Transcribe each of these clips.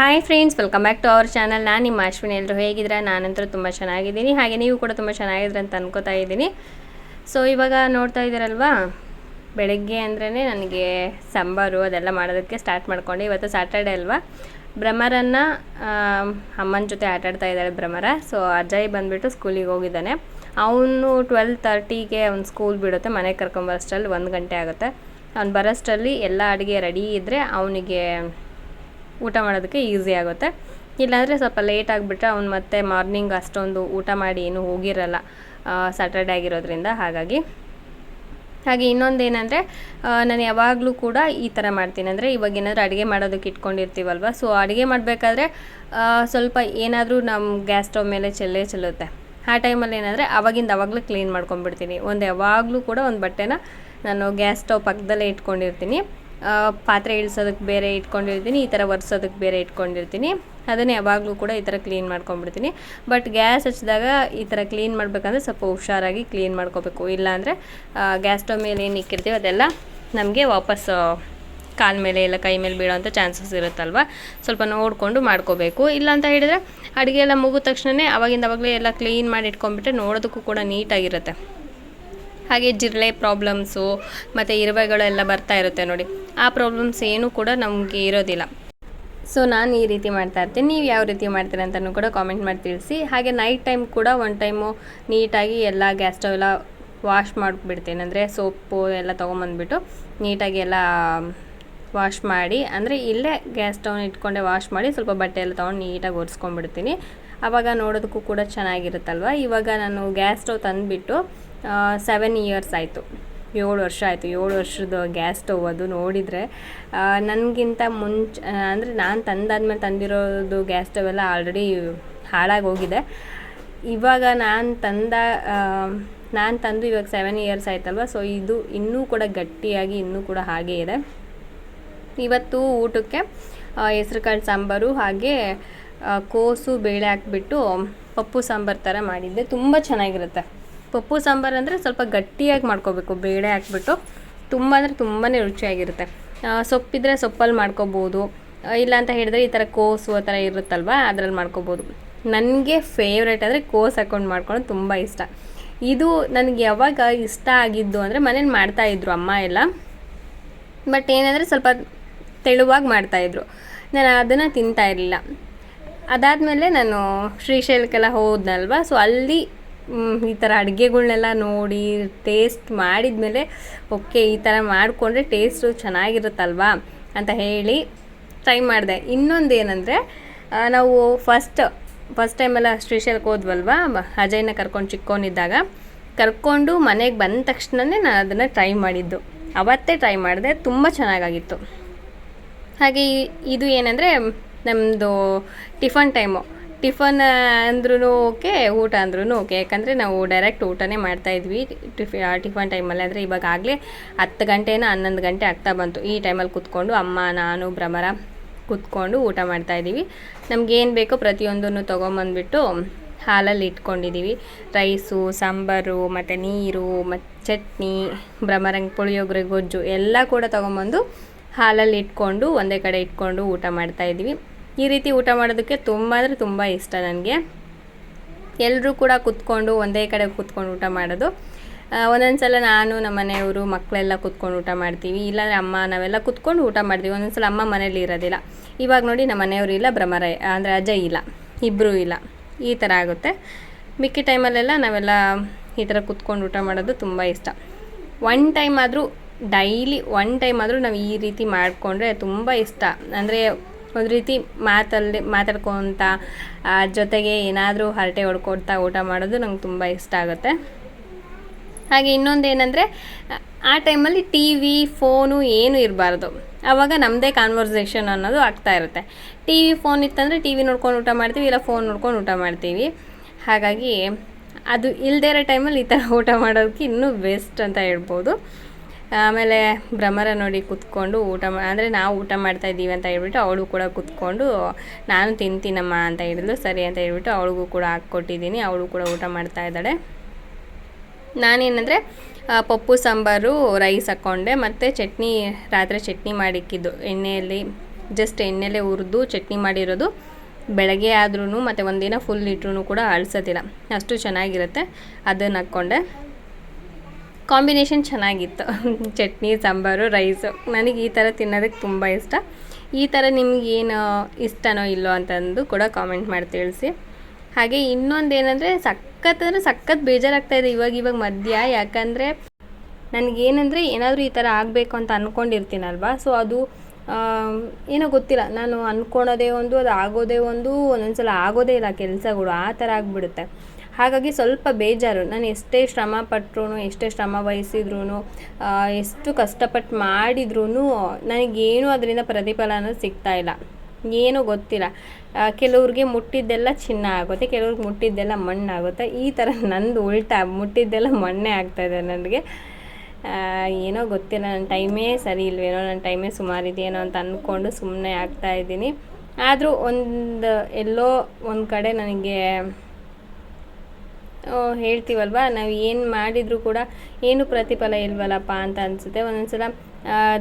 Hi friends welcome back to our channel ನಾನು ನಿಮ್ಮ ಅಶ್ವಿನಿ ಎಲ್ಲರೂ ಹೇಗಿದ್ದೀರಾ? ನಾನಂತೂ ತುಂಬ ಚೆನ್ನಾಗಿದ್ದೀನಿ. ಹಾಗೆ ನೀವು ಕೂಡ ತುಂಬ ಚೆನ್ನಾಗಿದ್ರೆ ಅಂತ ಅನ್ಕೋತಾ ಇದ್ದೀನಿ. ಸೊ ಇವಾಗ ನೋಡ್ತಾ ಇದ್ದೀರಲ್ವಾ? ಬೆಳಗ್ಗೆ ಅಂದ್ರೇ ನನಗೆ ಸಾಂಬಾರು ಅದೆಲ್ಲ ಮಾಡೋದಕ್ಕೆ ಸ್ಟಾರ್ಟ್ ಮಾಡ್ಕೊಂಡು. ಇವತ್ತು ಸ್ಯಾಟರ್ಡೇ ಅಲ್ವಾ? ಭ್ರಮರನ್ನ ಅಮ್ಮನ ಜೊತೆ ಆಟಾಡ್ತಾ ಇದ್ದಾಳೆ ಭ್ರಮರ. ಸೊ ಅಜಯ್ ಬಂದುಬಿಟ್ಟು ಸ್ಕೂಲಿಗೆ ಹೋಗಿದ್ದಾನೆ. ಅವನು ಟ್ವೆಲ್ ತರ್ಟಿಗೆ ಅವ್ನು ಸ್ಕೂಲ್ ಬಿಡುತ್ತೆ. ಮನೆಗೆ ಕರ್ಕೊಂಬರೋಷ್ಟರಲ್ಲಿ ಒಂದು ಗಂಟೆ ಆಗುತ್ತೆ. ಅವ್ನು ಬರೋಷ್ಟರಲ್ಲಿ ಎಲ್ಲ ಅಡುಗೆ ರೆಡಿ ಇದ್ದರೆ ಅವನಿಗೆ ಊಟ ಮಾಡೋದಕ್ಕೆ ಈಸಿ ಆಗುತ್ತೆ. ಇಲ್ಲಾಂದರೆ ಸ್ವಲ್ಪ ಲೇಟ್ ಆಗಿಬಿಟ್ರೆ ಅವ್ನು ಮತ್ತೆ ಮಾರ್ನಿಂಗ್ ಅಷ್ಟೊಂದು ಊಟ ಮಾಡಿ ಏನು ಹೋಗಿರಲ್ಲ ಸ್ಯಾಟರ್ಡೆ ಆಗಿರೋದ್ರಿಂದ ಹಾಗಾಗಿ. ಹಾಗೆ ಇನ್ನೊಂದು ಏನಂದರೆ ನಾನು ಯಾವಾಗಲೂ ಕೂಡ ಈ ಥರ ಮಾಡ್ತೀನಿ. ಅಂದರೆ ಇವಾಗ ಏನಾದರೂ ಅಡುಗೆ ಮಾಡೋದಕ್ಕೆ ಇಟ್ಕೊಂಡಿರ್ತೀವಲ್ವ ಸೊ ಅಡುಗೆ ಮಾಡಬೇಕಾದ್ರೆ ಸ್ವಲ್ಪ ಏನಾದರೂ ನಮ್ಮ ಗ್ಯಾಸ್ ಸ್ಟವ್ ಮೇಲೆ ಚೆಲ್ಲೇ ಚೆಲ್ಲುತ್ತೆ. ಆ ಟೈಮಲ್ಲಿ ಏನಂದರೆ ಅವಾಗಿಂದ ಅವಾಗಲೂ ಕ್ಲೀನ್ ಮಾಡ್ಕೊಂಡ್ಬಿಡ್ತೀನಿ. ಒಂದು ಯಾವಾಗಲೂ ಕೂಡ ಒಂದು ಬಟ್ಟೆನ ನಾನು ಗ್ಯಾಸ್ ಸ್ಟವ್ ಪಕ್ಕದಲ್ಲೇ ಇಟ್ಕೊಂಡಿರ್ತೀನಿ. ಪಾತ್ರೆ ಇಳಿಸೋದಕ್ಕೆ ಬೇರೆ ಇಟ್ಕೊಂಡಿರ್ತೀನಿ, ಈ ಥರ ಒರೆಸೋದಕ್ಕೆ ಬೇರೆ ಇಟ್ಕೊಂಡಿರ್ತೀನಿ. ಅದನ್ನು ಯಾವಾಗಲೂ ಕೂಡ ಈ ಥರ ಕ್ಲೀನ್ ಮಾಡ್ಕೊಂಡ್ಬಿಡ್ತೀನಿ. ಬಟ್ ಗ್ಯಾಸ್ ಹಚ್ಚಿದಾಗ ಈ ಥರ ಕ್ಲೀನ್ ಮಾಡಬೇಕಂದ್ರೆ ಸ್ವಲ್ಪ ಹುಷಾರಾಗಿ ಕ್ಲೀನ್ ಮಾಡ್ಕೋಬೇಕು. ಇಲ್ಲಾಂದರೆ ಗ್ಯಾಸ್ ಸ್ಟವ್ ಮೇಲೆ ಏನು ಇಕ್ಕಿರ್ತೀವಿ ಅದೆಲ್ಲ ನಮಗೆ ವಾಪಸ್ ಕಾಲ ಮೇಲೆ ಇಲ್ಲ ಕೈ ಮೇಲೆ ಬೀಳೋಂಥ ಚಾನ್ಸಸ್ ಇರುತ್ತಲ್ವ? ಸ್ವಲ್ಪ ನೋಡಿಕೊಂಡು ಮಾಡ್ಕೋಬೇಕು. ಇಲ್ಲ ಅಂತ ಹೇಳಿದರೆ ಅಡುಗೆ ಎಲ್ಲ ಮುಗಿದ ತಕ್ಷಣವೇ ಅವಾಗಿಂದ ಅವಾಗಲೇ ಎಲ್ಲ ಕ್ಲೀನ್ ಮಾಡಿ ಇಟ್ಕೊಂಡ್ಬಿಟ್ರೆ ನೋಡೋದಕ್ಕೂ ಕೂಡ ನೀಟಾಗಿರುತ್ತೆ ಹಾಗೆ ಜಿರಳೆ ಪ್ರಾಬ್ಲಮ್ಸು ಮತ್ತು ಇರುವೆಗಳೆಲ್ಲ ಬರ್ತಾ ಇರುತ್ತೆ ನೋಡಿ. ಆ ಪ್ರಾಬ್ಲಮ್ಸ್ ಏನೂ ಕೂಡ ನಮಗೆ ಇರೋದಿಲ್ಲ. ಸೊ ನಾನು ಈ ರೀತಿ ಮಾಡ್ತಾ ಇರ್ತೀನಿ. ನೀವು ಯಾವ ರೀತಿ ಮಾಡ್ತೀರಾ ಅಂತಲೂ ಕೂಡ ಕಾಮೆಂಟ್ ಮಾಡಿ ತಿಳಿಸಿ. ಹಾಗೆ ನೈಟ್ ಟೈಮ್ ಕೂಡ ಒನ್ ಟೈಮು ನೀಟಾಗಿ ಎಲ್ಲ ಗ್ಯಾಸ್ ಸ್ಟವ್ ಎಲ್ಲ ವಾಶ್ ಮಾಡಿಬಿಡ್ತೀನಿ. ಅಂದರೆ ಸೋಪು ಎಲ್ಲ ತೊಗೊಂಬಂದ್ಬಿಟ್ಟು ನೀಟಾಗಿ ಎಲ್ಲ ವಾಶ್ ಮಾಡಿ, ಅಂದರೆ ಇಲ್ಲೇ ಗ್ಯಾಸ್ ಸ್ಟವ್ನ ಇಟ್ಕೊಂಡೆ ವಾಶ್ ಮಾಡಿ ಸ್ವಲ್ಪ ಬಟ್ಟೆ ಎಲ್ಲ ತೊಗೊಂಡು ನೀಟಾಗಿ ಒರೆಸ್ಕೊಂಡ್ಬಿಡ್ತೀನಿ. ಆವಾಗ ನೋಡೋದಕ್ಕೂ ಕೂಡ ಚೆನ್ನಾಗಿರುತ್ತಲ್ವ? ಇವಾಗ ನಾನು ಗ್ಯಾಸ್ ಸ್ಟವ್ ತಂದುಬಿಟ್ಟು ಸೆವೆನ್ ಇಯರ್ಸ್ ಆಯಿತು. ಏಳು ವರ್ಷ ಆಯಿತು. ಏಳು ವರ್ಷದ ಗ್ಯಾಸ್ ಸ್ಟವ್ ಅದು ನೋಡಿದರೆ ನನಗಿಂತ ಮುಂಚೆ ಅಂದರೆ ನಾನು ತಂದಾದ್ಮೇಲೆ ತಂದಿರೋದು ಗ್ಯಾಸ್ ಸ್ಟವ್ ಎಲ್ಲ ಆಲ್ರೆಡಿ ಹಾಳಾಗಿ ಹೋಗಿದೆ. ಇವಾಗ ನಾನು ತಂದ ನಾನು ತಂದು ಇವಾಗ ಸೆವೆನ್ ಇಯರ್ಸ್ ಆಯ್ತಲ್ವ? ಸೊ ಇದು ಇನ್ನೂ ಕೂಡ ಗಟ್ಟಿಯಾಗಿ ಇನ್ನೂ ಕೂಡ ಹಾಗೇ ಇದೆ. ಇವತ್ತು ಊಟಕ್ಕೆ ಹೆಸ್ರುಕಾಳು ಸಾಂಬಾರು ಹಾಗೆ ಕೋಸು ಬೇಳೆ ಹಾಕ್ಬಿಟ್ಟು ಪಪ್ಪು ಸಾಂಬಾರು ಥರ ಮಾಡಿದ್ದೆ. ತುಂಬ ಚೆನ್ನಾಗಿರುತ್ತೆ. ಪಪ್ಪು ಸಾಂಬಾರು ಅಂದರೆ ಸ್ವಲ್ಪ ಗಟ್ಟಿಯಾಗಿ ಮಾಡ್ಕೋಬೇಕು, ಬೇಳೆ ಹಾಕ್ಬಿಟ್ಟು. ತುಂಬ ಅಂದರೆ ತುಂಬಾ ರುಚಿಯಾಗಿರುತ್ತೆ. ಸೊಪ್ಪಿದ್ರೆ ಸೊಪ್ಪಲ್ಲಿ ಮಾಡ್ಕೋಬೋದು. ಇಲ್ಲ ಅಂತ ಹೇಳಿದ್ರೆ ಈ ಥರ ಕೋಸು ಆ ಥರ ಇರುತ್ತಲ್ವ, ಅದರಲ್ಲಿ ಮಾಡ್ಕೋಬೋದು. ನನಗೆ ಫೇವ್ರೇಟ್ ಅಂದರೆ ಕೋಸು ಹಾಕ್ಕೊಂಡು ಮಾಡ್ಕೊಳ್ಳೋದು ತುಂಬ ಇಷ್ಟ. ಇದು ನನಗೆ ಯಾವಾಗ ಇಷ್ಟ ಆಗಿದ್ದು ಅಂದರೆ ಮನೇಲಿ ಮಾಡ್ತಾಯಿದ್ರು ಅಮ್ಮ ಎಲ್ಲ. ಬಟ್ ಏನಂದರೆ ಸ್ವಲ್ಪ ತೆಳುವಾಗಿ ಮಾಡ್ತಾಯಿದ್ರು ನಾನು ಅದನ್ನು ತಿಂತಾ ಇರಲಿಲ್ಲ. ಅದಾದಮೇಲೆ ನಾನು ಶ್ರೀಶೈಲಕ್ಕೆಲ್ಲ ಹೋದ್ನಲ್ವ ಸೊ ಅಲ್ಲಿ ಈ ಥರ ಅಡುಗೆಗಳ್ನೆಲ್ಲ ನೋಡಿ ಟೇಸ್ಟ್ ಮಾಡಿದ್ಮೇಲೆ ಓಕೆ ಈ ಥರ ಮಾಡಿಕೊಂಡ್ರೆ ಟೇಸ್ಟು ಚೆನ್ನಾಗಿರುತ್ತಲ್ವಾ ಅಂತ ಹೇಳಿ ಟ್ರೈ ಮಾಡಿದೆ. ಇನ್ನೊಂದು ಏನಂದರೆ ನಾವು ಫಸ್ಟ್ ಫಸ್ಟ್ ಟೈಮೆಲ್ಲ ಶ್ರೀಶೈಲಕ್ಕೆ ಹೋದ್ವಲ್ವ ಅಜಯ್ನ ಕರ್ಕೊಂಡು ಚಿಕ್ಕವನಿದ್ದಾಗ ಕರ್ಕೊಂಡು ಮನೆಗೆ ಬಂದ ತಕ್ಷಣವೇ ನಾನು ಅದನ್ನು ಟ್ರೈ ಮಾಡಿದ್ದು. ಅವತ್ತೇ ಟ್ರೈ ಮಾಡಿದೆ, ತುಂಬ ಚೆನ್ನಾಗಾಗಿತ್ತು. ಹಾಗೆ ಇದು ಏನಂದರೆ ನಮ್ಮದು ಟಿಫನ್ ಟೈಮು ಟಿಫನ್ ಅಂದ್ರೂ ಓಕೆ, ಊಟ ಅಂದ್ರೂ ಓಕೆ. ಯಾಕಂದರೆ ನಾವು ಡೈರೆಕ್ಟ್ ಊಟನೇ ಮಾಡ್ತಾಯಿದ್ವಿ ಟಿಫಿ ಟಿಫನ್ ಟೈಮಲ್ಲಿ ಅಂದರೆ ಇವಾಗ ಆಗಲೇ ಹತ್ತು ಗಂಟೆನ ಹನ್ನೊಂದು ಗಂಟೆ ಆಗ್ತಾ ಬಂತು. ಈ ಟೈಮಲ್ಲಿ ಕೂತ್ಕೊಂಡು ಅಮ್ಮ, ನಾನು, ಭ್ರಮರ ಕೂತ್ಕೊಂಡು ಊಟ ಮಾಡ್ತಾಯಿದ್ದೀವಿ ಏನು ಬೇಕೋ ಪ್ರತಿಯೊಂದನ್ನು ತೊಗೊಂಬಂದ್ಬಿಟ್ಟು ಹಾಲಲ್ಲಿ ಇಟ್ಕೊಂಡಿದ್ದೀವಿ. ರೈಸು, ಸಾಂಬಾರು, ಮತ್ತು ನೀರು ಮತ್ತು ಚಟ್ನಿ, ಭ್ರಮರಂಗ್ ಪುಳಿಯೋಗರೆ ಗೊಜ್ಜು ಎಲ್ಲ ಕೂಡ ತೊಗೊಂಬಂದು ಹಾಲಲ್ಲಿ ಇಟ್ಕೊಂಡು ಒಂದೇ ಕಡೆ ಇಟ್ಕೊಂಡು ಊಟ ಮಾಡ್ತಾಯಿದ್ದೀವಿ ಈ ರೀತಿ ಊಟ ಮಾಡೋದಕ್ಕೆ ತುಂಬ ಅಂದರೆ ತುಂಬ ಇಷ್ಟ ನನಗೆ. ಎಲ್ಲರೂ ಕೂಡ ಕುತ್ಕೊಂಡು ಒಂದೇ ಕಡೆ ಕುತ್ಕೊಂಡು ಊಟ ಮಾಡೋದು. ಒಂದೊಂದು ಸಲ ನಾನು, ನಮ್ಮ ಮನೆಯವರು, ಮಕ್ಕಳೆಲ್ಲ ಕುತ್ಕೊಂಡು ಊಟ ಮಾಡ್ತೀವಿ. ಇಲ್ಲಾಂದರೆ ಅಮ್ಮ, ನಾವೆಲ್ಲ ಕುತ್ಕೊಂಡು ಊಟ ಮಾಡ್ತೀವಿ. ಒಂದೊಂದು ಸಲ ಅಮ್ಮ ಮನೇಲಿ ಇರೋದಿಲ್ಲ. ಇವಾಗ ನೋಡಿ ನಮ್ಮ ಮನೆಯವರು ಇಲ್ಲ, ಭ್ರಮರ, ಅಂದರೆ ಅಜಯ್ ಇಲ್ಲ ಇಬ್ಬರೂ ಇಲ್ಲ. ಈ ಥರ ಆಗುತ್ತೆ. ಮಿಕ್ಕಿ ಟೈಮಲ್ಲೆಲ್ಲ ನಾವೆಲ್ಲ ಈ ಥರ ಕುತ್ಕೊಂಡು ಊಟ ಮಾಡೋದು ತುಂಬ ಇಷ್ಟ. ಒನ್ ಟೈಮ್ ಆದರೂ, ಡೈಲಿ ಒನ್ ಟೈಮ್ ಆದರೂ ನಾವು ಈ ರೀತಿ ಮಾಡಿಕೊಂಡ್ರೆ ತುಂಬ ಇಷ್ಟ. ಅಂದರೆ ಒಂದು ರೀತಿ ಮಾತಲ್ಲಿ ಮಾತಾಡ್ಕೊತ ಜೊತೆಗೆ ಏನಾದರೂ ಹರಟೆ ಹೊಡ್ಕೊಡ್ತಾ ಊಟ ಮಾಡೋದು ನಂಗೆ ತುಂಬ ಇಷ್ಟ ಆಗುತ್ತೆ. ಹಾಗೆ ಇನ್ನೊಂದು ಏನಂದರೆ, ಆ ಟೈಮಲ್ಲಿ ಟಿ ವಿ, ಫೋನು ಏನು ಇರಬಾರ್ದು. ಆವಾಗ ನಮ್ಮದೇ ಕಾನ್ವರ್ಸೇಷನ್ ಅನ್ನೋದು ಆಗ್ತಾ ಇರುತ್ತೆ. ಟಿ ವಿ, ಫೋನ್ ಇತ್ತಂದರೆ ಟಿ ವಿ ನೋಡ್ಕೊಂಡು ಊಟ ಮಾಡ್ತೀವಿ, ಇಲ್ಲ ಫೋನ್ ನೋಡ್ಕೊಂಡು ಊಟ ಮಾಡ್ತೀವಿ. ಹಾಗಾಗಿ ಅದು ಇಲ್ಲದೇ ಇರೋ ಟೈಮಲ್ಲಿ ಈ ಥರ ಊಟ ಮಾಡೋದಕ್ಕೆ ಇನ್ನೂ ಬೆಸ್ಟ್ ಅಂತ ಹೇಳ್ಬೋದು. ಆಮೇಲೆ ಭ್ರಮರ ನೋಡಿ ಕುತ್ಕೊಂಡು ಊಟ ಮಾ, ಅಂದರೆ ನಾವು ಊಟ ಮಾಡ್ತಾ ಇದ್ದೀವಿ ಅಂತ ಹೇಳ್ಬಿಟ್ಟು ಅವಳು ಕೂಡ ಕುತ್ಕೊಂಡು, ನಾನು ತಿಂತೀನಮ್ಮ ಅಂತ ಹೇಳಿದ್ಲು. ಸರಿ ಅಂತ ಹೇಳ್ಬಿಟ್ಟು ಅವಳಿಗೂ ಕೂಡ ಹಾಕ್ಕೊಟ್ಟಿದ್ದೀನಿ. ಅವಳು ಕೂಡ ಊಟ ಮಾಡ್ತಾ ಇದ್ದಾಳೆ. ನಾನೇನಂದರೆ ಪಪ್ಪು ಸಾಂಬಾರು, ರೈಸ್ ಹಾಕ್ಕೊಂಡೆ. ಮತ್ತು ಚಟ್ನಿ, ರಾತ್ರಿ ಚಟ್ನಿ ಮಾಡಿಕ್ಕಿದ್ದು. ಎಣ್ಣೆಯಲ್ಲಿ ಜಸ್ಟ್ ಎಣ್ಣೆಲೇ ಹುರಿದು ಚಟ್ನಿ ಮಾಡಿರೋದು. ಬೆಳಗ್ಗೆ ಆದ್ರೂ ಮತ್ತು ಒಂದಿನ ಫುಲ್ ಇಟ್ರೂ ಕೂಡ ಅಳಿಸೋದಿಲ್ಲ. ಅಷ್ಟು ಚೆನ್ನಾಗಿರುತ್ತೆ. ಅದನ್ನು ಹಾಕ್ಕೊಂಡೆ. ಕಾಂಬಿನೇಷನ್ ಚೆನ್ನಾಗಿತ್ತು. ಚಟ್ನಿ, ಸಾಂಬಾರು, ರೈಸು. ನನಗೆ ಈ ಥರ ತಿನ್ನೋದಕ್ಕೆ ತುಂಬ ಇಷ್ಟ. ಈ ಥರ ನಿಮಗೇನು ಇಷ್ಟನೋ ಇಲ್ಲೋ ಅಂತಂದು ಕೂಡ ಕಾಮೆಂಟ್ ಮಾಡಿ ತಿಳಿಸಿ. ಹಾಗೆ ಇನ್ನೊಂದು ಏನಂದರೆ ಸಖತ್ ಅಂದರೆ ಸಖತ್ ಬೇಜಾರಾಗ್ತಾಯಿದೆ ಇವಾಗ ಇವಾಗ ಮಧ್ಯ. ಯಾಕಂದರೆ ನನಗೇನಂದರೆ ಏನಾದರೂ ಈ ಥರ ಆಗಬೇಕು ಅಂತ ಅಂದ್ಕೊಂಡಿರ್ತೀನಲ್ವ ಸೊ ಅದು ಏನೋ ಗೊತ್ತಿಲ್ಲ. ನಾನು ಅಂದ್ಕೊಳೋದೇ ಒಂದು, ಅದು ಆಗೋದೇ ಒಂದು ಒಂದೊಂದು ಸಲ ಆಗೋದೇ ಇಲ್ಲ ಕೆಲಸಗಳು. ಆ ಥರ ಆಗಿಬಿಡುತ್ತೆ. ಹಾಗಾಗಿ ಸ್ವಲ್ಪ ಬೇಜಾರು. ನಾನು ಎಷ್ಟೇ ಶ್ರಮ ಪಟ್ಟರು ಎಷ್ಟೇ ಶ್ರಮ ವಹಿಸಿದ್ರು ಎಷ್ಟು ಕಷ್ಟಪಟ್ಟು ಮಾಡಿದ್ರೂ ನನಗೇನು ಅದರಿಂದ ಪ್ರತಿಫಲ ಅನ್ನೋದು ಸಿಗ್ತಾ ಇಲ್ಲ. ಏನೂ ಗೊತ್ತಿಲ್ಲ. ಕೆಲವ್ರಿಗೆ ಮುಟ್ಟಿದ್ದೆಲ್ಲ ಚಿನ್ನ ಆಗುತ್ತೆ, ಕೆಲವ್ರಿಗೆ ಮುಟ್ಟಿದ್ದೆಲ್ಲ ಮಣ್ಣಾಗುತ್ತೆ. ಈ ಥರ ನಂದು ಉಲ್ಟಾ ಮುಟ್ಟಿದ್ದೆಲ್ಲ ಮಣ್ಣೇ ಆಗ್ತಾಯಿದೆ ನನಗೆ. ಏನೋ ಗೊತ್ತಿಲ್ಲ, ನನ್ನ ಟೈಮೇ ಸರಿ ಇಲ್ವೇನೋ, ನನ್ನ ಟೈಮೇ ಸುಮಾರಿದೆಯೇನೋ ಅಂತ ಅಂದ್ಕೊಂಡು ಸುಮ್ಮನೆ ಆಗ್ತಾ ಇದ್ದೀನಿ. ಆದರೂ ಒಂದು ಎಲ್ಲೋ ಒಂದು ಕಡೆ ನನಗೆ ಹೇಳ್ತೀವಲ್ವ? ನಾವು ಏನು ಮಾಡಿದರೂ ಕೂಡ ಏನು ಪ್ರತಿಫಲ ಇಲ್ವಲ್ಲಪ್ಪ ಅಂತ ಅನಿಸುತ್ತೆ. ಒಂದೊಂದ್ಸಲ ಸಲ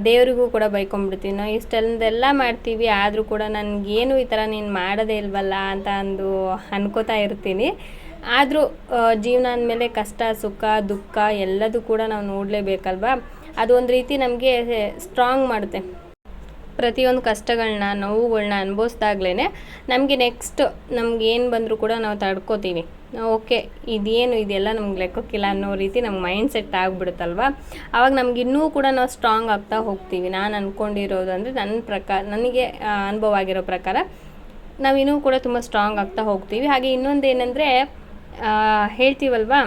ದೇವರಿಗೂ ಕೂಡ ಬೈಕೊಂಡ್ಬಿಡ್ತೀವಿ. ನಾವು ಇಷ್ಟೆಲ್ಲದೆಲ್ಲ ಮಾಡ್ತೀವಿ, ಆದರೂ ಕೂಡ ನನಗೇನು ಈ ಥರ ನೀನು ಮಾಡೋದೇ ಇಲ್ವಲ್ಲ ಅಂತ ಅಂದು ಅನ್ಕೋತಾ ಇರ್ತೀನಿ. ಆದರೂ ಜೀವನ ಅಂದಮೇಲೆ ಕಷ್ಟ, ಸುಖ, ದುಃಖ ಎಲ್ಲದೂ ಕೂಡ ನಾವು ನೋಡಲೇಬೇಕಲ್ವಾ? ಅದು ಒಂದು ರೀತಿ ನಮಗೆ ಸ್ಟ್ರಾಂಗ್ ಮಾಡುತ್ತೆ. ಪ್ರತಿಯೊಂದು ಕಷ್ಟಗಳನ್ನ ನೋವುಗಳನ್ನ ಅನುಭವಿಸ್ದಾಗ್ಲೇ ನಮಗೆ ನೆಕ್ಸ್ಟ್ ನಮ್ಗೆ ಏನು ಬಂದರೂ ಕೂಡ ನಾವು ತಡ್ಕೋತೀವಿ. ಓಕೆ, ಇದೇನು ಇದೆಲ್ಲ ನಮ್ಗೆ ಲೆಕ್ಕಕ್ಕಿಲ್ಲ ಅನ್ನೋ ರೀತಿ ನಮ್ಗೆ ಮೈಂಡ್ ಸೆಟ್ ಆಗಿಬಿಡುತ್ತಲ್ವ? ಆವಾಗ ನಮ್ಗೆ ಇನ್ನೂ ಕೂಡ ನಾವು ಸ್ಟ್ರಾಂಗ್ ಆಗ್ತಾ ಹೋಗ್ತೀವಿ. ನಾನು ಅಂದ್ಕೊಂಡಿರೋದು ಅಂದರೆ ನನ್ನ ಪ್ರಕಾರ, ನನಗೆ ಅನುಭವ ಆಗಿರೋ ಪ್ರಕಾರ ನಾವು ಇನ್ನೂ ಕೂಡ ತುಂಬ ಸ್ಟ್ರಾಂಗ್ ಆಗ್ತಾ ಹೋಗ್ತೀವಿ. ಹಾಗೆ ಇನ್ನೊಂದು ಏನಂದರೆ ಹೇಳ್ತೀವಲ್ವಾ?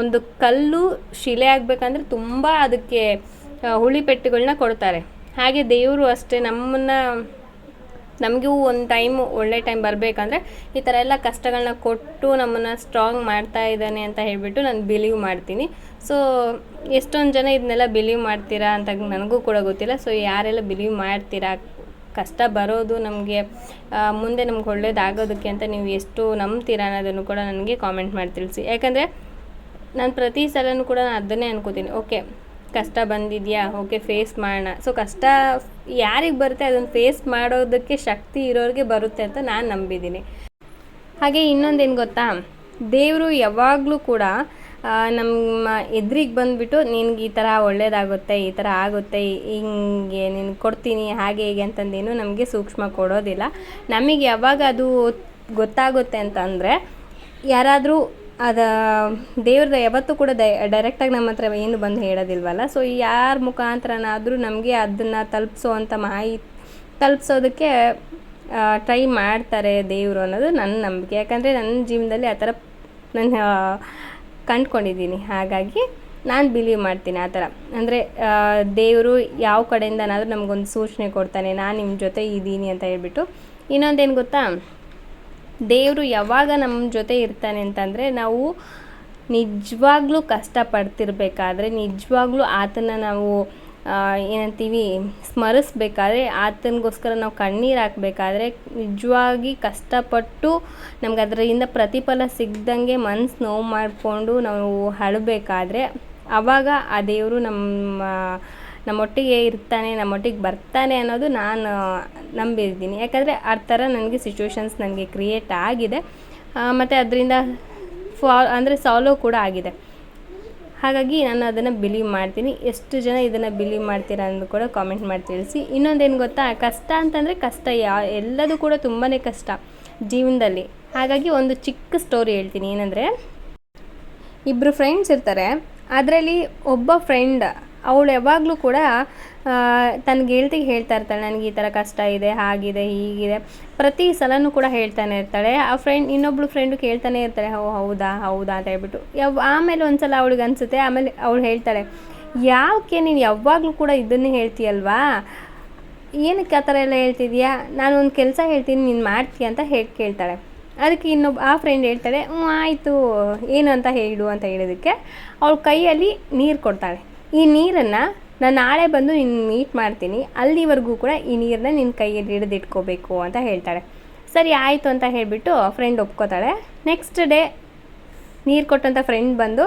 ಒಂದು ಕಲ್ಲು ಶಿಲೆ ಆಗಬೇಕಂದ್ರೆ ತುಂಬ ಅದಕ್ಕೆ ಹುಳಿಪೆಟ್ಟುಗಳನ್ನ ಹುಳಿ ಪೆಟ್ಟುಗಳನ್ನ ಕೊಡ್ತಾರೆ. ಹಾಗೆ ದೇವರು ಅಷ್ಟೇ ನಮ್ಮನ್ನು ನಮಗೂ ಒಂದು ಟೈಮ್, ಒಳ್ಳೆ ಟೈಮ್ ಬರಬೇಕಂದ್ರೆ ಈ ಥರ ಎಲ್ಲ ಕಷ್ಟಗಳನ್ನ ಕೊಟ್ಟು ನಮ್ಮನ್ನು ಸ್ಟ್ರಾಂಗ್ ಮಾಡ್ತಾ ಇದ್ದಾನೆ ಅಂತ ಹೇಳಿಬಿಟ್ಟು ನಾನು ಬಿಲೀವ್ ಮಾಡ್ತೀನಿ. ಸೊ ಎಷ್ಟೊಂದು ಜನ ಇದನ್ನೆಲ್ಲ ಬಿಲೀವ್ ಮಾಡ್ತೀರಾ ಅಂತ ನನಗೂ ಕೂಡ ಗೊತ್ತಿಲ್ಲ. ಸೊ ಯಾರೆಲ್ಲ ಬಿಲೀವ್ ಮಾಡ್ತೀರಾ, ಕಷ್ಟ ಬರೋದು ನಮಗೆ ಮುಂದೆ ನಮ್ಗೆ ಒಳ್ಳೇದಾಗೋದಕ್ಕೆ ಅಂತ ನೀವು ಎಷ್ಟು ನಂಬ್ತೀರಾ ಅನ್ನೋದನ್ನು ಕೂಡ ನನಗೆ ಕಾಮೆಂಟ್ ಮಾಡಿ ತಿಳಿಸಿ. ಯಾಕಂದರೆ, ನಾನು ಪ್ರತಿ ಸಲನೂ ಕೂಡ ನಾನು ಅದನ್ನೇ ಅನ್ಕೋತೀನಿ. ಓಕೆ ಕಷ್ಟ ಬಂದಿದೆಯಾ? ಓಕೆ ಫೇಸ್ ಮಾಡೋಣ. ಸೊ ಕಷ್ಟ ಯಾರಿಗೆ ಬರುತ್ತೆ? ಅದನ್ನು ಫೇಸ್ ಮಾಡೋದಕ್ಕೆ ಶಕ್ತಿ ಇರೋರಿಗೆ ಬರುತ್ತೆ ಅಂತ ನಾನು ನಂಬಿದ್ದೀನಿ. ಹಾಗೆ ಇನ್ನೊಂದೇನು ಗೊತ್ತಾ? ದೇವರು ಯಾವಾಗಲೂ ಕೂಡ ನಮ್ಮ ಎದುರಿಗೆ ಬಂದುಬಿಟ್ಟು ನಿನಗೆ ಈ ಥರ ಒಳ್ಳೇದಾಗುತ್ತೆ, ಈ ಥರ ಆಗುತ್ತೆ, ಹಿಂಗೆ ನೀನು ಕೊಡ್ತೀನಿ, ಹಾಗೆ ಹೀಗೆ ಅಂತಂದೇನು ನಮಗೆ ಸೂಕ್ಷ್ಮ ಕೊಡೋದಿಲ್ಲ. ನಮಗೆ ಯಾವಾಗ ಅದು ಗೊತ್ತಾಗುತ್ತೆ ಅಂತಂದರೆ, ಯಾರಾದರೂ ಅದ ದೇವ್ರದ ಯಾವತ್ತೂ ಕೂಡ ಡೈರೆಕ್ಟಾಗಿ ನಮ್ಮ ಹತ್ರ ಏನು ಬಂದು ಹೇಳೋದಿಲ್ವಲ್ಲ? ಸೊ ಯಾರ ಮುಖಾಂತರನಾದರೂ ನಮಗೆ ಅದನ್ನು ತಲುಪಿಸೋವಂಥ ಮಾಹಿತಿ ತಲುಪಿಸೋದಕ್ಕೆ ಟ್ರೈ ಮಾಡ್ತಾರೆ ದೇವರು ಅನ್ನೋದು ನನ್ನ ನಂಬಿಕೆ. ಯಾಕಂದರೆ ನನ್ನ ಜೀವನದಲ್ಲಿ ಆ ಥರ ನಾನು ಕಂಡ್ಕೊಂಡಿದ್ದೀನಿ. ಹಾಗಾಗಿ ನಾನು ಬಿಲೀವ್ ಮಾಡ್ತೀನಿ ಆ ಥರ. ಅಂದರೆ ದೇವರು ಯಾವ ಕಡೆಯಿಂದನಾದರೂ ನಮಗೊಂದು ಸೂಚನೆ ಕೊಡ್ತಾನೆ, ನಾನು ನಿಮ್ಮ ಜೊತೆ ಇದ್ದೀನಿ ಅಂತ ಹೇಳ್ಬಿಟ್ಟು. ಇನ್ನೊಂದೇನು ಗೊತ್ತಾ? ದೇವರು ಯಾವಾಗ ನಮ್ಮ ಜೊತೆ ಇರ್ತಾನೆ ಅಂತಂದರೆ ನಾವು ನಿಜವಾಗ್ಲೂ ಕಷ್ಟಪಡ್ತಿರ್ಬೇಕಾದ್ರೆ, ನಿಜವಾಗ್ಲೂ ಆತನ ನಾವು ಏನಂತೀವಿ, ಸ್ಮರಿಸ್ಬೇಕಾದ್ರೆ, ಆತನಿಗೋಸ್ಕರ ನಾವು ಕಣ್ಣೀರು ಹಾಕ್ಬೇಕಾದ್ರೆ ನಿಜವಾಗಿ ಕಷ್ಟಪಟ್ಟು ನಮ್ಗೆ ಅದರಿಂದ ಪ್ರತಿಫಲ ಸಿಗ್ದಂಗೆ ಮನ್ಸು ನೋವು ಮಾಡಿಕೊಂಡು ನಾವು ಅಳಬೇಕಾದ್ರೆ ಆವಾಗ ಆ ದೇವರು ನಮ್ಮ ನಮ್ಮೊಟ್ಟಿಗೆ ಇರ್ತಾನೆ, ನಮ್ಮೊಟ್ಟಿಗೆ ಬರ್ತಾನೆ ಅನ್ನೋದು ನಾನು ನಂಬಿದ್ದೀನಿ. ಯಾಕಂದರೆ ಆ ಥರ ನನಗೆ ಸಿಚುವೇಶನ್ಸ್ ನನಗೆ ಕ್ರಿಯೇಟ್ ಆಗಿದೆ. ಮತ್ತು ಅದರಿಂದ ಫಾ ಅಂದರೆ ಸಾಲ್ವ್ ಕೂಡ ಆಗಿದೆ. ಹಾಗಾಗಿ ನಾನು ಅದನ್ನು ಬಿಲೀವ್ ಮಾಡ್ತೀನಿ. ಎಷ್ಟು ಜನ ಇದನ್ನು ಬಿಲೀವ್ ಮಾಡ್ತೀರಾ ಅಂದು ಕೂಡ ಕಾಮೆಂಟ್ ಮಾಡಿ ತಿಳಿಸಿ. ಇನ್ನೊಂದೇನು ಗೊತ್ತಾ? ಕಷ್ಟ ಅಂತಂದರೆ ಕಷ್ಟ. ಯಾ, ಎಲ್ಲದೂ ಕೂಡ ತುಂಬಾ ಕಷ್ಟ ಜೀವನದಲ್ಲಿ. ಹಾಗಾಗಿ ಒಂದು ಚಿಕ್ಕ ಸ್ಟೋರಿ ಹೇಳ್ತೀನಿ. ಏನಂದರೆ ಇಬ್ಬರು ಫ್ರೆಂಡ್ಸ್ ಇರ್ತಾರೆ. ಅದರಲ್ಲಿ ಒಬ್ಬ ಫ್ರೆಂಡ್ ಅವಳು ಯಾವಾಗಲೂ ಕೂಡ ತನ್ನ ಗೆಳತಿಗೆ ಹೇಳ್ತಾ ಇರ್ತಾಳೆ, ನನಗೆ ಈ ಥರ ಕಷ್ಟ ಇದೆ, ಹಾಗಿದೆ, ಹೀಗಿದೆ. ಪ್ರತಿ ಸಲನೂ ಕೂಡ ಹೇಳ್ತಾನೆ ಇರ್ತಾಳೆ. ಆ ಫ್ರೆಂಡ್ ಇನ್ನೊಬ್ಳು ಫ್ರೆಂಡು ಕೇಳ್ತಾನೆ ಇರ್ತಾಳೆ, ಓ, ಹೌದಾ ಹೌದಾ? ಅಂತ ಹೇಳ್ಬಿಟ್ಟು. ಯಾವ, ಆಮೇಲೆ ಒಂದ್ಸಲ ಅವಳಿಗೆ ಅನಿಸುತ್ತೆ, ಆಮೇಲೆ ಅವಳು ಹೇಳ್ತಾಳೆ, ಯಾಕೆ, ನೀನು ಯಾವಾಗಲೂ ಕೂಡ ಇದನ್ನೇ ಹೇಳ್ತೀಯಲ್ವಾ? ಏನಕ್ಕೆ ಆ ಥರ ಎಲ್ಲ ಹೇಳ್ತಿದ್ಯಾ ನಾನು ಒಂದು ಕೆಲಸ ಹೇಳ್ತೀನಿ, ನೀನು ಮಾಡ್ತೀಯ ಅಂತ ಹೇಳಿ ಕೇಳ್ತಾಳೆ. ಅದಕ್ಕೆ ಇನ್ನೊಬ್ಬ ಆ ಫ್ರೆಂಡ್ ಹೇಳ್ತಾಳೆ ಹ್ಞೂ ಆಯಿತು, ಏನು ಅಂತ ಹೇಳು ಅಂತ ಹೇಳೋದಕ್ಕೆ ಅವಳು ಕೈಯಲ್ಲಿ ನೀರು ಕೊಡ್ತಾಳೆ. ಈ ನೀರನ್ನು ನಾನು ನಾಳೆ ಬಂದು ನಿನ್ನ ಮೀಟ್ ಮಾಡ್ತೀನಿ. ಅಲ್ಲಿವರೆಗೂ ಕೂಡ ಈ ನೀರನ್ನ ನಿನ್ನ ಕೈಯಲ್ಲಿ ಹಿಡಿದಿಟ್ಕೋಬೇಕು ಅಂತ ಹೇಳ್ತಾಳೆ ಸರಿ, ಆಯಿತು ಅಂತ ಹೇಳಿಬಿಟ್ಟು ಫ್ರೆಂಡ್ ಒಪ್ಕೋತಾಳೆ. ನೆಕ್ಸ್ಟ್ ಡೇ ನೀರು ಕೊಟ್ಟಂಥ ಫ್ರೆಂಡ್ ಬಂದು,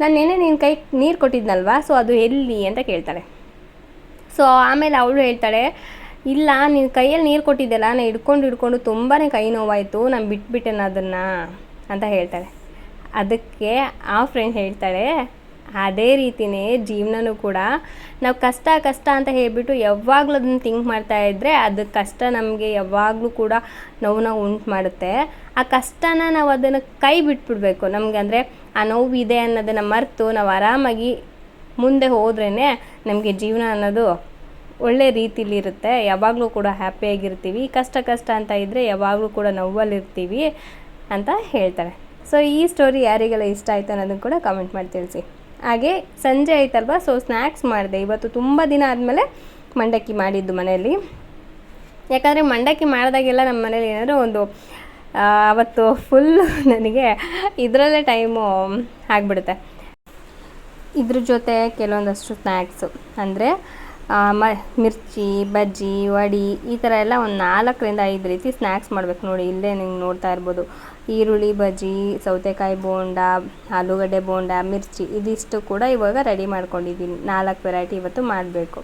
ನಾನು ನೆನೆ ನಿನ್ನ ಕೈ ನೀರು ಕೊಟ್ಟಿದ್ನಲ್ವಾ? ಸೊ ಅದು ಎಲ್ಲಿ? ಅಂತ ಕೇಳ್ತಾಳೆ. ಸೊ ಆಮೇಲೆ ಅವಳು ಹೇಳ್ತಾಳೆ, ಇಲ್ಲ ನಿನ್ನ ಕೈಯಲ್ಲಿ ನೀರು ಕೊಟ್ಟಿದ್ದೆಲ್ಲ ನಾನು ಹಿಡ್ಕೊಂಡು ಹಿಡ್ಕೊಂಡು ತುಂಬಾ ಕೈ ನೋವಾಯಿತು. ನಾನು ಬಿಟ್ಬಿಟ್ಟೆನ ಅದನ್ನು? ಅಂತ ಹೇಳ್ತಾಳೆ. ಅದಕ್ಕೆ ಆ ಫ್ರೆಂಡ್ ಹೇಳ್ತಾಳೆ ಅದೇ ರೀತಿನೇ ಜೀವನನೂ ಕೂಡ ನಾವು ಕಷ್ಟ ಕಷ್ಟ ಅಂತ ಹೇಳಿಬಿಟ್ಟು ಯಾವಾಗಲೂ ಅದನ್ನು ಥಿಂಕ್ ಮಾಡ್ತಾ ಇದ್ದರೆ ಅದು ಕಷ್ಟ ನಮಗೆ ಯಾವಾಗಲೂ ಕೂಡ ನೋವನ್ನ ಉಂಟು ಮಾಡುತ್ತೆ. ಆ ಕಷ್ಟನ ನಾವು ಅದನ್ನು ಕೈ ಬಿಟ್ಬಿಡ್ಬೇಕು. ನಮಗೆ ಅಂದರೆ ಆ ನೋವು ಇದೆ ಅನ್ನೋದನ್ನು ಮರೆತು ನಾವು ಆರಾಮಾಗಿ ಮುಂದೆ ಹೋದ್ರೇ ನಮಗೆ ಜೀವನ ಅನ್ನೋದು ಒಳ್ಳೆ ರೀತಿಲಿರುತ್ತೆ ಯಾವಾಗಲೂ ಕೂಡ ಹ್ಯಾಪಿಯಾಗಿರ್ತೀವಿ ಕಷ್ಟ ಕಷ್ಟ ಅಂತ ಇದ್ದರೆ ಯಾವಾಗಲೂ ಕೂಡ ನೋವಲ್ಲಿರ್ತೀವಿ ಅಂತ ಹೇಳ್ತಾರೆ. ಸೊ ಈ ಸ್ಟೋರಿ ಯಾರಿಗೆಲ್ಲ ಇಷ್ಟ ಆಯಿತು ಅನ್ನೋದನ್ನು ಕೂಡ ಕಮೆಂಟ್ ಮಾಡಿ ತಿಳಿಸಿ. ಹಾಗೆ ಸಂಜೆ ಆಯ್ತಲ್ವಾ? ಸೊ ಸ್ನ್ಯಾಕ್ಸ್ ಮಾಡಿದೆ. ಇವತ್ತು ತುಂಬ ದಿನ ಆದಮೇಲೆ ಮಂಡಕ್ಕಿ ಮಾಡಿದ್ದು ಮನೆಯಲ್ಲಿ. ಯಾಕಂದರೆ ಮಂಡಕ್ಕಿ ಮಾಡಿದಾಗೆಲ್ಲ ನಮ್ಮ ಮನೇಲಿ ಏನಾದರೂ ಒಂದು ಅವತ್ತು ಫುಲ್ ನನಗೆ ಇದರಲ್ಲೇ ಟೈಮು ಆಗಿಬಿಡುತ್ತೆ. ಇದ್ರ ಜೊತೆ ಕೆಲವೊಂದಷ್ಟು ಸ್ನ್ಯಾಕ್ಸು ಅಂದರೆ ಮ, ಮಿರ್ಚಿ, ಬಜ್ಜಿ, ವಡಿ ಈ ಥರ ಎಲ್ಲ ಒಂದು ನಾಲ್ಕರಿಂದ ಐದು ರೀತಿ ಸ್ನ್ಯಾಕ್ಸ್ ಮಾಡಬೇಕು ನೋಡಿ. ಇಲ್ಲೇ ನಿಂಗೆ ನೋಡ್ತಾ ಇರ್ಬೋದು. ಈರುಳ್ಳಿ, ಬಜ್ಜಿ, ಸೌತೆಕಾಯಿ ಬೋಂಡ, ಆಲೂಗಡ್ಡೆ ಬೋಂಡ, ಮಿರ್ಚಿ ಇದಿಷ್ಟು ಕೂಡ ಇವಾಗ ರೆಡಿ ಮಾಡ್ಕೊಂಡಿದ್ದೀನಿ. ನಾಲ್ಕು ವೆರೈಟಿ ಇವತ್ತು ಮಾಡಬೇಕು.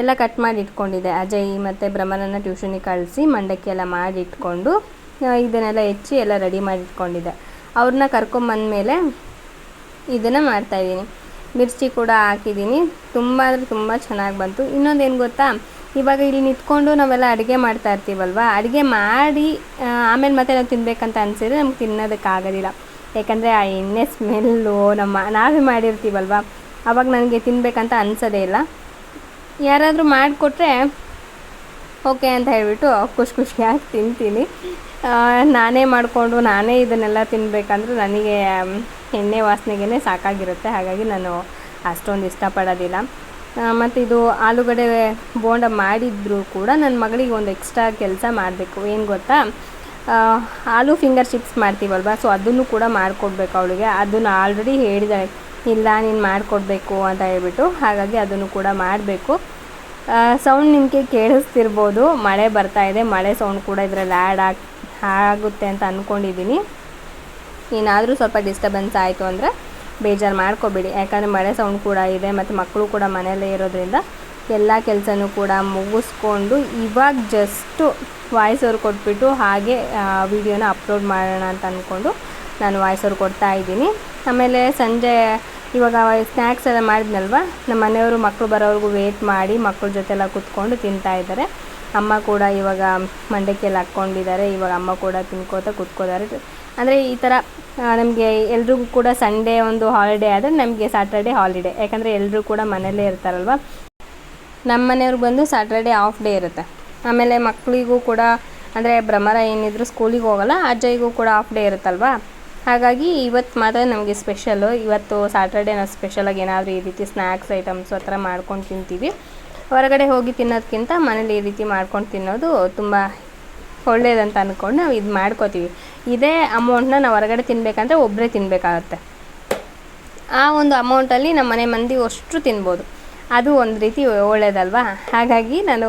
ಎಲ್ಲ ಕಟ್ ಮಾಡಿ ಇಟ್ಕೊಂಡಿದ್ದೆ. ಅಜಯ್ ಮತ್ತು ಭ್ರಮರನ್ನ ಟ್ಯೂಷನಿಗೆ ಕಳಿಸಿ ಮಂಡಕ್ಕಿ ಎಲ್ಲ ಮಾಡಿ ಇಟ್ಕೊಂಡು ಇದನ್ನೆಲ್ಲ ಹೆಚ್ಚಿ ಎಲ್ಲ ರೆಡಿ ಮಾಡಿ ಇಟ್ಕೊಂಡಿದ್ದೆ. ಅವ್ರನ್ನ ಕರ್ಕೊಂಬಂದಮೇಲೆ ಇದನ್ನು ಮಾಡ್ತಾಯಿದ್ದೀನಿ ಮಿರ್ಚಿ ಕೂಡ ಹಾಕಿದ್ದೀನಿ. ತುಂಬ ಅಂದರೆ ತುಂಬ ಚೆನ್ನಾಗಿ ಬಂತು. ಇನ್ನೊಂದು ಏನು ಗೊತ್ತಾ? ಇವಾಗ ಇಲ್ಲಿ ನಿಂತ್ಕೊಂಡು ನಾವೆಲ್ಲ ಅಡುಗೆ ಮಾಡ್ತಾ ಇರ್ತೀವಲ್ವ? ಅಡುಗೆ ಮಾಡಿ ಆಮೇಲೆ ಮತ್ತೆ ನಾವು ತಿನ್ನಬೇಕಂತ ಅನಿಸಿದ್ರೆ ನಮ್ಗೆ ತಿನ್ನೋದಕ್ಕಾಗೋದಿಲ್ಲ ಯಾಕಂದರೆ ಆ ಎಣ್ಣೆ ಸ್ಮೆಲ್ಲು ನಮ್ಮ ನಾವೇ ಮಾಡಿರ್ತೀವಲ್ವ? ಅವಾಗ ನನಗೆ ತಿನ್ನಬೇಕಂತ ಅನಿಸೋದೇ ಇಲ್ಲ. ಯಾರಾದರೂ ಮಾಡಿಕೊಟ್ರೆ ಓಕೆ ಅಂತ ಹೇಳಿಬಿಟ್ಟು ಖುಷಿ ಖುಷಿಯಾಗಿ ತಿಂತೀನಿ. ನಾನೇ ಮಾಡಿಕೊಂಡು ನಾನೇ ಇದನ್ನೆಲ್ಲ ತಿನ್ನಬೇಕಂದ್ರೆ ನನಗೆ, ಎಣ್ಣೆ ವಾಸನೆಗೇ ಸಾಕಾಗಿರುತ್ತೆ. ಹಾಗಾಗಿ ನಾನು ಅಷ್ಟೊಂದು ಇಷ್ಟಪಡೋದಿಲ್ಲ. ಮತ್ತು ಇದು ಆಲೂಗಡ್ಡೆ ಬೋಂಡ ಮಾಡಿದ್ರು ಕೂಡ ನನ್ನ ಮಗಳಿಗೆ ಒಂದು ಎಕ್ಸ್ಟ್ರಾ ಕೆಲಸ ಮಾಡಬೇಕು. ಏನು ಗೊತ್ತಾ? ಆಲೂ ಫಿಂಗರ್ ಚಿಪ್ಸ್ ಮಾಡ್ತೀವಲ್ವ? ಸೊ ಅದನ್ನು ಕೂಡ ಮಾಡಿಕೊಡ್ಬೇಕು ಅವಳಿಗೆ. ಅದನ್ನು ಆಲ್ರೆಡಿ ಹೇಳಿದಾಳೆ. ಇಲ್ಲ, ನೀನು ಮಾಡಿಕೊಡ್ಬೇಕು ಅಂತ ಹೇಳ್ಬಿಟ್ಟು. ಹಾಗಾಗಿ ಅದನ್ನು ಕೂಡ ಮಾಡಬೇಕು. ಸೌಂಡ್ ನಿಮಗೆ ಕೇಳಿಸ್ತಿರ್ಬೋದು. ಮಳೆ ಬರ್ತಾ ಇದೆ. ಮಳೆ ಸೌಂಡ್ ಕೂಡ ಇದರಲ್ಲಿ ಆ್ಯಡ್ ಆಗಿ, ಆಗುತ್ತೆ ಅಂತ ಅಂದ್ಕೊಂಡಿದ್ದೀನಿ ಏನಾದರೂ ಸ್ವಲ್ಪ ಡಿಸ್ಟರ್ಬೆನ್ಸ್ ಆಯಿತು ಅಂದರೆ ಬೇಜಾರು ಮಾಡ್ಕೋಬೇಡಿ. ಯಾಕಂದರೆ ಮಳೆ ಸೌಂಡ್ ಕೂಡ ಇದೆ ಮತ್ತು ಮಕ್ಕಳು ಕೂಡ ಮನೆಯಲ್ಲೇ ಇರೋದ್ರಿಂದ ಎಲ್ಲ ಕೆಲಸನೂ ಕೂಡ ಮುಗಿಸ್ಕೊಂಡು ಇವಾಗ ಜಸ್ಟು ವಾಯ್ಸ್ ಅವ್ರು ಕೊಟ್ಬಿಟ್ಟು ಹಾಗೆ ವಿಡಿಯೋನ ಅಪ್ಲೋಡ್ ಮಾಡೋಣ ಅಂತ ಅಂದ್ಕೊಂಡು ನಾನು ವಾಯ್ಸ್ ಅವ್ರು ಕೊಡ್ತಾ ಇದ್ದೀನಿ. ಆಮೇಲೆ ಸಂಜೆ ಇವಾಗ ಸ್ನ್ಯಾಕ್ಸ್ ಎಲ್ಲ ಮಾಡಿದ್ನಲ್ವ? ನಮ್ಮ ಮನೆಯವರು ಮಕ್ಕಳು ಬರೋವರೆಗೂ ವೇಟ್ ಮಾಡಿ ಮಕ್ಕಳ ಜೊತೆಲ್ಲ ಕೂತ್ಕೊಂಡು ತಿಂತಾ ಇದ್ದಾರೆ. ಅಮ್ಮ ಕೂಡ ಇವಾಗ ಮಂಡಕ್ಕಿಯಲ್ಲಿ ಹಾಕ್ಕೊಂಡಿದ್ದಾರೆ. ಇವಾಗ ಅಮ್ಮ ಕೂಡ ತಿನ್ಕೋತಾ ಕೂತ್ಕೋತಾರೆ. ಅಂದರೆ ಈ ಥರ ನಮಗೆ ಎಲ್ರಿಗೂ ಕೂಡ ಸಂಡೇ ಒಂದು ಹಾಲಿಡೇ ಆದರೆ ನಮಗೆ ಸ್ಯಾಟರ್ಡೇ ಹಾಲಿಡೇ ಯಾಕಂದರೆ ಎಲ್ಲರೂ ಕೂಡ ಮನೆಯಲ್ಲೇ ಇರ್ತಾರಲ್ವ? ನಮ್ಮ ಮನೆಯವ್ರು ಬಂದು ಸ್ಯಾಟರ್ಡೇ ಆಫ್ ಡೇ ಇರುತ್ತೆ. ಆಮೇಲೆ ಮಕ್ಕಳಿಗೂ ಕೂಡ, ಅಂದರೆ ಭ್ರಮರ ಏನಿದ್ರು ಸ್ಕೂಲಿಗೆ ಹೋಗಲ್ಲ, ಅಜ್ಜಯ್ಗೂ ಕೂಡ ಆಫ್ ಡೇ ಇರುತ್ತಲ್ವ? ಹಾಗಾಗಿ ಇವತ್ತು ಮಾತ್ರ ನಮಗೆ ಸ್ಪೆಷಲ್ಲು ಇವತ್ತು ಸ್ಯಾಟರ್ಡೇ ನಾವು ಸ್ಪೆಷಲಾಗಿ ಏನಾದರೂ ಈ ರೀತಿ ಸ್ನ್ಯಾಕ್ಸ್ ಐಟಮ್ಸ್ ಆ ಮಾಡ್ಕೊಂಡು ತಿಂತೀವಿ. ಹೊರಗಡೆ ಹೋಗಿ ತಿನ್ನೋದಕ್ಕಿಂತ ಮನೇಲಿ ಈ ರೀತಿ ಮಾಡ್ಕೊಂಡು ತಿನ್ನೋದು ತುಂಬ ಒಳ್ಳೇದಂತ ಅಂದ್ಕೊಂಡು ನಾವು ಇದು ಮಾಡ್ಕೋತೀವಿ. ಇದೇ ಅಮೌಂಟ್ನ ನಾವು ಹೊರಗಡೆ ತಿನ್ನಬೇಕಂದ್ರೆ ಒಬ್ಬರೇ ತಿನ್ನಬೇಕಾಗತ್ತೆ ಆ ಒಂದು ಅಮೌಂಟಲ್ಲಿ ನಮ್ಮ ಮನೆ ಮಂದಿ ಅಷ್ಟು ತಿನ್ಬೋದು. ಅದು ಒಂದು ರೀತಿ ಒಳ್ಳೇದಲ್ವಾ? ಹಾಗಾಗಿ ನಾನು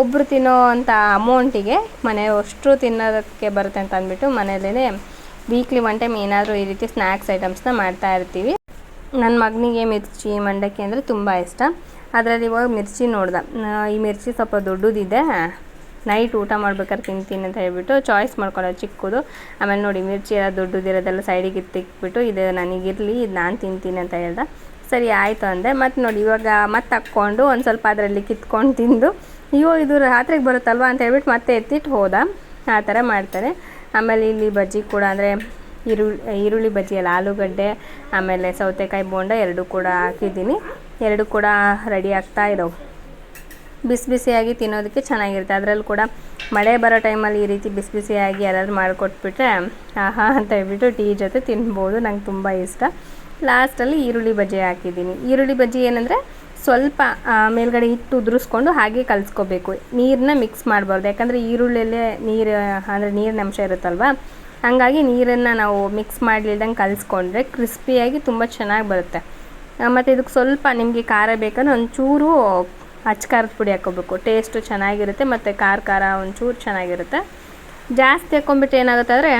ಒಬ್ಬರು ತಿನ್ನೋ ಅಂಥ ಅಮೌಂಟಿಗೆ ಮನೆ ಅಷ್ಟು ತಿನ್ನೋದಕ್ಕೆ ಬರುತ್ತೆ ಅಂತ ಅಂದ್ಬಿಟ್ಟು ಮನೆಯಲ್ಲೇ ವೀಕ್ಲಿ ಒನ್ ಟೈಮ್ ಏನಾದರೂ ಈ ರೀತಿ ಸ್ನ್ಯಾಕ್ಸ್ ಐಟಮ್ಸ್ನ ಮಾಡ್ತಾ ಇರ್ತೀವಿ. ನನ್ನ ಮಗನಿಗೆ ಮಿರ್ಚಿ, ಮಂಡಕ್ಕಿ ಅಂದರೆ ತುಂಬ ಇಷ್ಟ. ಅದರಲ್ಲಿ ಇವಾಗ ಮಿರ್ಚಿ ನೋಡ್ದೆ. ಈ ಮಿರ್ಚಿ ಸ್ವಲ್ಪ ದೊಡ್ಡದಿದೆ. ನೈಟ್ ಊಟ ಮಾಡ್ಬೇಕಾದ್ರೆ ತಿಂತೀನಿ ಅಂತ ಹೇಳ್ಬಿಟ್ಟು ಚಾಯ್ಸ್ ಮಾಡ್ಕೊಳ್ಳೋದು ಚಿಕ್ಕದು. ಆಮೇಲೆ ನೋಡಿ ಮಿರ್ಚಿ ಎಲ್ಲ ದೊಡ್ಡದಿರೋದೆಲ್ಲ ಸೈಡಿಗೆ ತಿಕ್ಬಿಟ್ಟು ಇದು ನನಗಿರಲಿ, ಇದು ನಾನು ತಿಂತೀನಿ ಅಂತ ಹೇಳ್ದೆ. ಸರಿ, ಆಯಿತು ಅಂದೆ. ಮತ್ತು ನೋಡಿ ಇವಾಗ ಮತ್ತೆ ಹಾಕ್ಕೊಂಡು ಒಂದು ಸ್ವಲ್ಪ ಅದರಲ್ಲಿ ಕಿತ್ಕೊಂಡು ತಿಂದು, ಅಯ್ಯೋ, ಇದು ರಾತ್ರಿಗೆ ಬರುತ್ತಲ್ವ ಅಂತ ಹೇಳ್ಬಿಟ್ಟು ಮತ್ತೆ ಎತ್ತಿಟ್ಟು ಹೋದ. ಆ ಥರ ಮಾಡ್ತಾರೆ. ಆಮೇಲೆ ಇಲ್ಲಿ ಬಜ್ಜಿ ಕೂಡ ಅಂದರೆ ಈರುಳ್ಳಿ ಈರುಳ್ಳಿ ಬಜ್ಜಿ ಅಲ್ಲ, ಆಲೂಗಡ್ಡೆ, ಆಮೇಲೆ ಸೌತೆಕಾಯಿ ಬೋಂಡ ಎರಡು ಕೂಡ ಹಾಕಿದ್ದೀನಿ. ಎರಡು ಕೂಡ ರೆಡಿ ಆಗ್ತಾ ಇದ್ದಾವೆ ಬಿಸಿ ಬಿಸಿಯಾಗಿ ತಿನ್ನೋದಕ್ಕೆ ಚೆನ್ನಾಗಿರುತ್ತೆ. ಅದರಲ್ಲೂ ಕೂಡ ಮಳೆ ಬರೋ ಟೈಮಲ್ಲಿ ಈ ರೀತಿ ಬಿಸಿ ಬಿಸಿಯಾಗಿ ಯಾರಾದ್ರು ಮಾಡಿಕೊಟ್ಬಿಟ್ರೆ ಆಹಾ ಅಂತ ಹೇಳ್ಬಿಟ್ಟು ಟೀ ಜೊತೆ ತಿನ್ಬೋದು. ನಂಗೆ ತುಂಬ ಇಷ್ಟ. ಲಾಸ್ಟಲ್ಲಿ ಈರುಳ್ಳಿ ಬಜ್ಜಿ ಹಾಕಿದ್ದೀನಿ. ಈರುಳ್ಳಿ ಬಜ್ಜಿ ಏನಂದರೆ ಸ್ವಲ್ಪ ಮೇಲ್ಗಡೆ ಹಿಟ್ಟು ಉದುರಿಸ್ಕೊಂಡು ಹಾಗೆ ಕಲಿಸ್ಕೋಬೇಕು. ನೀರನ್ನ ಮಿಕ್ಸ್ ಮಾಡಬಾರ್ದು. ಯಾಕಂದರೆ ಈರುಳ್ಳಿಯಲ್ಲೇ ನೀರು, ಅಂದರೆ ನೀರಿನ ಅಂಶ ಇರುತ್ತಲ್ವ? ಹಾಗಾಗಿ ನೀರನ್ನು ನಾವು ಮಿಕ್ಸ್ ಮಾಡಲಿಲ್ದಂಗೆ ಕಲಿಸ್ಕೊಂಡ್ರೆ ಕ್ರಿಸ್ಪಿಯಾಗಿ ತುಂಬ ಚೆನ್ನಾಗಿ ಬರುತ್ತೆ. ಮತ್ತು ಇದಕ್ಕೆ ಸ್ವಲ್ಪ ನಿಮಗೆ ಖಾರ ಬೇಕಂದ್ರೆ ಒಂಚೂರು ಅಚ್ಚ ಖಾರದ ಪುಡಿ ಹಾಕೋಬೇಕು ಟೇಸ್ಟು ಚೆನ್ನಾಗಿರುತ್ತೆ ಮತ್ತು ಖಾರ ಖಾರ ಒಂಚೂರು ಚೆನ್ನಾಗಿರುತ್ತೆ. ಜಾಸ್ತಿ ಹಾಕೊಂಬಿಟ್ಟು ಏನಾಗುತ್ತೆ ಅಂದರೆ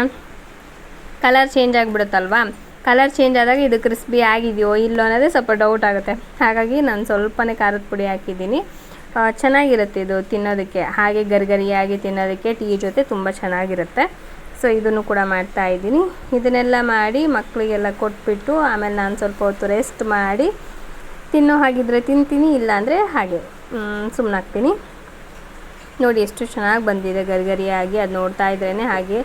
ಕಲರ್ ಚೇಂಜ್ ಆಗಿಬಿಡುತ್ತಲ್ವಾ? ಕಲರ್ ಚೇಂಜ್ ಆದಾಗ ಇದು ಕ್ರಿಸ್ಪಿ ಆಗಿದೆಯೋ ಇಲ್ಲೋ ಅನ್ನೋದೇ ಸ್ವಲ್ಪ ಡೌಟ್ ಆಗುತ್ತೆ. ಹಾಗಾಗಿ ನಾನು ಸ್ವಲ್ಪನೇ ಖಾರದ ಪುಡಿ ಹಾಕಿದ್ದೀನಿ. ಚೆನ್ನಾಗಿರುತ್ತೆ ಇದು ತಿನ್ನೋದಕ್ಕೆ. ಹಾಗೆ ಗರಿಗರಿಯಾಗಿ ತಿನ್ನೋದಕ್ಕೆ ಟೀ ಜೊತೆ ತುಂಬ ಚೆನ್ನಾಗಿರುತ್ತೆ. ಸೊ ಇದನ್ನು ಕೂಡ ಮಾಡ್ತಾ ಇದ್ದೀನಿ. ಇದನ್ನೆಲ್ಲ ಮಾಡಿ ಮಕ್ಕಳಿಗೆಲ್ಲ ಕೊಟ್ಬಿಟ್ಟು ಆಮೇಲೆ ನಾನು ಸ್ವಲ್ಪ ಹೊತ್ತು ರೆಸ್ಟ್ ಮಾಡಿ, ತಿನ್ನೋ ಹಾಗಿದ್ರೆ ತಿಂತೀನಿ, ಇಲ್ಲಾಂದರೆ ಹಾಗೆ. ಸುಮ್ಮನಾಗ್ತೀನಿ ನೋಡಿ ಎಷ್ಟು ಚೆನ್ನಾಗಿ ಬಂದಿದೆ ಗರಿಗರಿಯಾಗಿ, ಅದು ನೋಡ್ತಾ ಇದ್ರೇ ಹಾಗೆ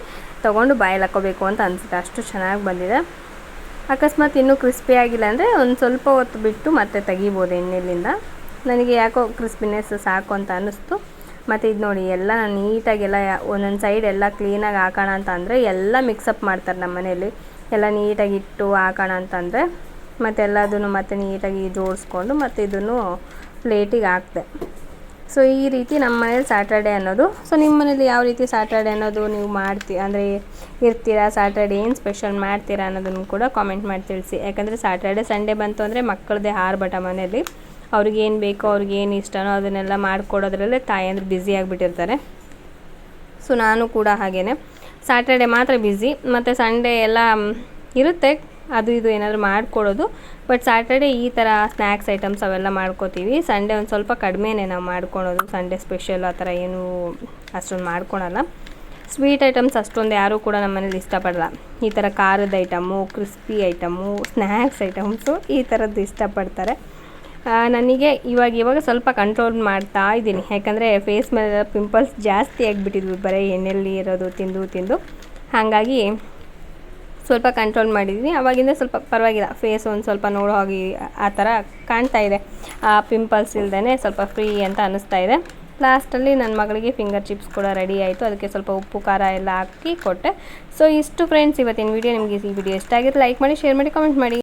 ತೊಗೊಂಡು ಬಾಯಲ್ಲಿ ಹಾಕೋಬೇಕು ಅಂತ ಅನಿಸುತ್ತೆ. ಅಷ್ಟು ಚೆನ್ನಾಗಿ ಬಂದಿದೆ. ಅಕಸ್ಮಾತ್ ಇನ್ನೂ ಕ್ರಿಸ್ಪಿ ಆಗಿಲ್ಲ ಅಂದರೆ ಒಂದು ಸ್ವಲ್ಪ ಹೊತ್ತು ಬಿಟ್ಟು ಮತ್ತೆ ತೆಗಿಬೋದು ಎಣ್ಣೆಲಿಂದ. ನನಗೆ ಯಾಕೋ ಕ್ರಿಸ್ಪಿನೆಸ್ ಸಾಕು ಅಂತ ಅನ್ನಿಸ್ತು. ಮತ್ತು ಇದು ನೋಡಿ, ಎಲ್ಲ ನೀಟಾಗೆಲ್ಲ ಒಂದೊಂದು ಸೈಡ್ ಎಲ್ಲ ಕ್ಲೀನಾಗಿ ಹಾಕೋಣ ಅಂತ ಅಂದರೆ ಎಲ್ಲ ಮಿಕ್ಸಪ್ ಮಾಡ್ತಾರೆ ನಮ್ಮ ಮನೆಯಲ್ಲಿ. ಎಲ್ಲ ನೀಟಾಗಿ ಇಟ್ಟು ಹಾಕೋಣ ಅಂತಂದರೆ ಮತ್ತೆಲ್ಲದನ್ನು ಮತ್ತೆ ನೀಟಾಗಿ ಜೋಡಿಸ್ಕೊಂಡು ಮತ್ತು ಇದನ್ನು ಪ್ಲೇಟಿಗೆ ಹಾಕಿದೆ. ಸೊ ಈ ರೀತಿ ನಮ್ಮ ಮನೇಲಿ ಸ್ಯಾಟರ್ಡೆ ಅನ್ನೋದು. ಸೊ ನಿಮ್ಮ ಮನೇಲಿ ಯಾವ ರೀತಿ ಸ್ಯಾಟರ್ಡೆ ಅನ್ನೋದು ನೀವು ಮಾಡ್ತೀ, ಅಂದರೆ ಇರ್ತೀರಾ? ಸ್ಯಾಟರ್ಡೆ ಏನು ಸ್ಪೆಷಲ್ ಮಾಡ್ತೀರಾ ಅನ್ನೋದನ್ನು ಕೂಡ ಕಾಮೆಂಟ್ ಮಾಡಿ ತಿಳಿಸಿ. ಯಾಕಂದರೆ ಸ್ಯಾಟರ್ಡೆ ಸಂಡೇ ಬಂತು ಅಂದರೆ ಮಕ್ಕಳದೇ ಹಾರ್ಬಟ ಮನೇಲಿ. ಅವ್ರಿಗೇನು ಬೇಕೋ ಅವ್ರಿಗೇನು ಇಷ್ಟನೋ ಅದನ್ನೆಲ್ಲ ಮಾಡಿಕೊಡೋದ್ರಲ್ಲೇ ತಾಯಂದ್ರೆ ಬ್ಯುಸಿ ಆಗಿಬಿಟ್ಟಿರ್ತಾರೆ. ಸೊ ನಾನು ಕೂಡ ಹಾಗೇ ಸ್ಯಾಟರ್ಡೆ ಮಾತ್ರ ಬ್ಯುಸಿ ಮತ್ತು ಸಂಡೇ ಎಲ್ಲ ಇರುತ್ತೆ. ಅದು ಇದು ಏನಾದರೂ ಮಾಡಿಕೊಡೋದು. ಬಟ್ ಸ್ಯಾಟರ್ಡೆ ಈ ಥರ ಸ್ನ್ಯಾಕ್ಸ್ ಐಟಮ್ಸ್ ಅವೆಲ್ಲ ಮಾಡ್ಕೋತೀವಿ. ಸಂಡೇ ಒಂದು ಸ್ವಲ್ಪ ಕಡಿಮೆನೇ ನಾವು ಮಾಡ್ಕೊಳೋದು. ಸಂಡೇ ಸ್ಪೆಷಲ್ ಆ ಥರ ಏನು ಅಷ್ಟೊಂದು ಮಾಡ್ಕೊಳಲ್ಲ. ಸ್ವೀಟ್ ಐಟಮ್ಸ್ ಅಷ್ಟೊಂದು ಯಾರೂ ಕೂಡ ನಮ್ಮ ಮನೇಲಿ ಇಷ್ಟಪಡಲ್ಲ. ಈ ಥರ ಖಾರದ item crispy item snacks items ಈ ಥರದ್ದು ಇಷ್ಟಪಡ್ತಾರೆ. ನನಗೆ ಇವಾಗ ಇವಾಗ ಸ್ವಲ್ಪ ಕಂಟ್ರೋಲ್ ಮಾಡ್ತಾ ಇದ್ದೀನಿ. ಯಾಕಂದರೆ ಫೇಸ್ ಮೇಲೆ ಪಿಂಪಲ್ಸ್ ಜಾಸ್ತಿ ಆಗಿಬಿಟ್ಟಿದ್ವಿ. ಬರೀ ಎಣ್ಣೆಯಲ್ಲಿ ಇರೋದು, ತಿಂದು ತಿಂದು. ಹಾಗಾಗಿ ಸ್ವಲ್ಪ ಕಂಟ್ರೋಲ್ ಮಾಡಿದ್ದೀನಿ ಅವಾಗಿಂದ ಸ್ವಲ್ಪ ಪರವಾಗಿಲ್ಲ. ಫೇಸ್ ಒಂದು ಸ್ವಲ್ಪ ನೋಡೋ ಹಾಗೆ ಆ ಥರ ಕಾಣ್ತಾ ಇದೆ. ಆ ಪಿಂಪಲ್ಸ್ ಇಲ್ದೇ ಸ್ವಲ್ಪ ಫ್ರೀ ಅಂತ ಅನ್ನಿಸ್ತಾ ಇದೆ. ಲಾಸ್ಟಲ್ಲಿ ನನ್ನ ಮಗಳಿಗೆ ಫಿಂಗರ್ ಚಿಪ್ಸ್ ಕೂಡ ರೆಡಿ ಆಯಿತು. ಅದಕ್ಕೆ ಸ್ವಲ್ಪ ಉಪ್ಪು, ಖಾರ ಎಲ್ಲ ಹಾಕಿ ಕೊಟ್ಟೆ. ಸೊ ಇಷ್ಟು ಫ್ರೆಂಡ್ಸ್ ಇವತ್ತಿನ ವಿಡಿಯೋ ನಿಮಗೆ ಈ ವಿಡಿಯೋ ಇಷ್ಟ ಆಗಿದ್ರೆ ಲೈಕ್ ಮಾಡಿ ಶೇರ್ ಮಾಡಿ ಕಾಮೆಂಟ್ ಮಾಡಿ.